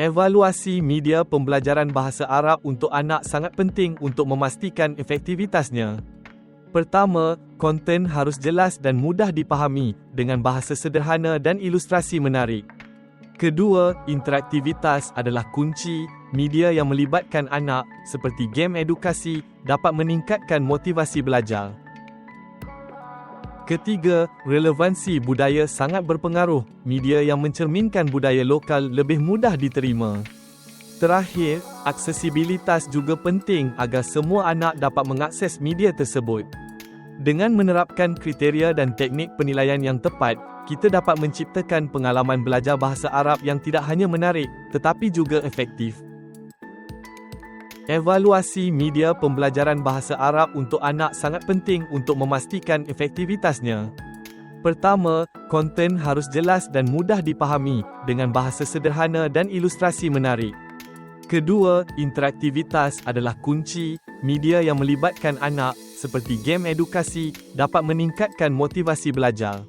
Evaluasi media pembelajaran bahasa Arab untuk anak sangat penting untuk memastikan efektivitasnya. Pertama, konten harus jelas dan mudah dipahami dengan bahasa sederhana dan ilustrasi menarik. Kedua, interaktivitas adalah kunci. Media yang melibatkan anak, seperti game edukasi, dapat meningkatkan motivasi belajar. Ketiga, relevansi budaya sangat berpengaruh. Media yang mencerminkan budaya lokal lebih mudah diterima. Terakhir, aksesibilitas juga penting agar semua anak dapat mengakses media tersebut. Dengan menerapkan kriteria dan teknik penilaian yang tepat, kita dapat menciptakan pengalaman belajar bahasa Arab yang tidak hanya menarik, tetapi juga efektif. Evaluasi media pembelajaran bahasa Arab untuk anak sangat penting untuk memastikan efektivitasnya. Pertama, konten harus jelas dan mudah dipahami dengan bahasa sederhana dan ilustrasi menarik. Kedua, interaktivitas adalah kunci. Media yang melibatkan anak, seperti game edukasi, dapat meningkatkan motivasi belajar.